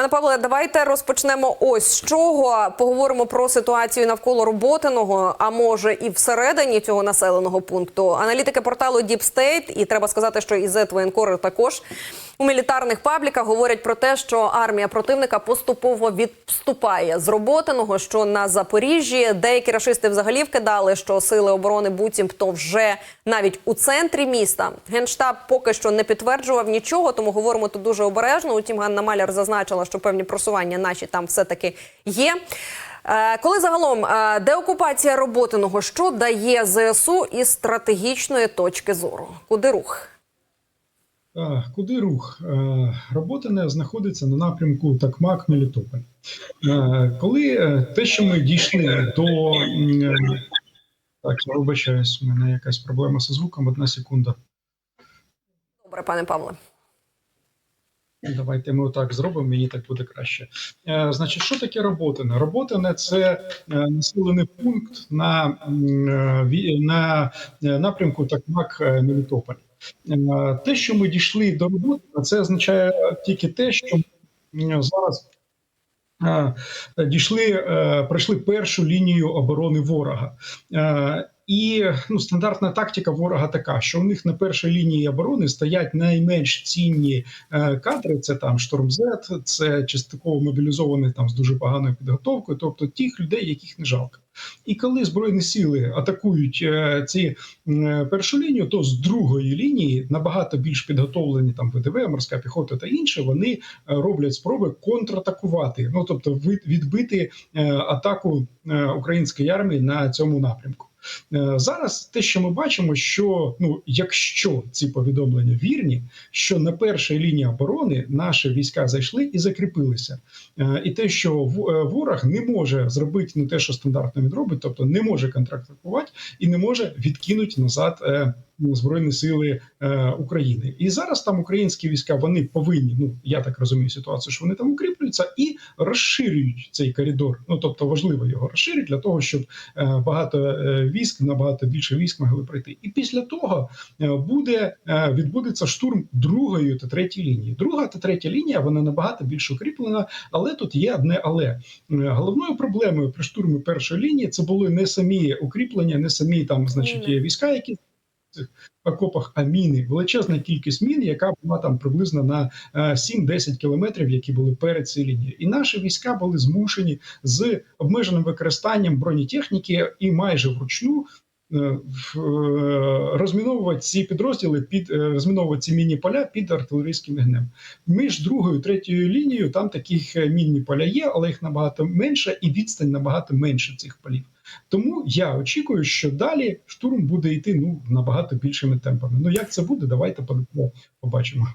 Пане Павле, давайте розпочнемо ось з чого. Поговоримо про ситуацію навколо роботиного, а може і всередині цього населеного пункту. Аналітики порталу State, і треба сказати, що і Зет воєнкори також у мілітарних пабліках говорять про те, що армія противника поступово відступає з роботиного, що на Запоріжжі деякі рашисти взагалі вкидали, що сили оборони буцімто вже навіть у центрі міста. Генштаб поки що не підтверджував нічого, тому говоримо тут дуже обережно. Утім, Ганна Маляр зазначила, що певні просування наші там все таки є. Е, Коли загалом е, деокупація роботиного, що дає ЗСУ із стратегічної точки зору? Куди рух? Куди рух? Роботине знаходиться на напрямку Такмак Мелітополь. Коли е, те, що ми дійшли до так, я вибачаюсь, у мене якась проблема зі звуком. Одна секунда. Добре, пане Павле. Давайте ми отак зробимо, мені так буде краще. Е, Значить, що таке роботине? Роботине це е, населений пункт на, на напрямку Такмак Мелітополь. Е, Те, що ми дійшли до роботи, це означає тільки те, що ми зараз е, дійшли, е, пройшли першу лінію оборони ворога. Е, І ну, стандартна тактика ворога така, що у них на першій лінії оборони стоять найменш цінні е, кадри. Це там штормзет, це частково мобілізовані там з дуже поганою підготовкою, тобто тих людей, яких не жалко. І коли збройні сили атакують е, ці м, першу лінію, то з другої лінії набагато більш підготовлені там ВДВ, морська піхота та інше, вони е, роблять спроби контратакувати, ну тобто від- відбити е, атаку е, української армії на цьому напрямку. Е, Зараз те, що ми бачимо, що ну якщо ці повідомлення вірні, що на першій лінії оборони наші війська зайшли і закріпилися, Е, і те, що е, ворог не може зробити не те, що стандартно він робить, тобто не може контрактувати і не може відкинути назад збройні сили е, України. І зараз там українські війська вони повинні. Ну я так розумію ситуацію, що вони там укріплюються і розширюють цей коридор. Ну тобто важливо його розширити для того, щоб е, багато е, військ, набагато більше військ могли пройти. І після того е, буде е, відбудеться штурм другої та третьої лінії. Друга та третя лінія вона набагато більш укріплена, але тут є одне але Е, головною проблемою при штурмі першої лінії це були не самі укріплення, не самі там, значить, війська, які цих окопах, а міни, величезна кількість мін, яка була там приблизно на е, 7-10 кілометрів, які були перед цією лінією. І наші війська були змушені з обмеженим використанням бронетехніки і майже вручну. е, е, Розміновувати ці підрозділи під е, розміновувати ці мінні поля під артилерійським вогнем. Між другою третьою лінією там таких е, мінні поля є, але їх набагато менше, і відстань набагато менше цих полів. Тому я очікую, що далі штурм буде йти ну набагато більшими темпами. Ну як це буде, давайте по- побачимо.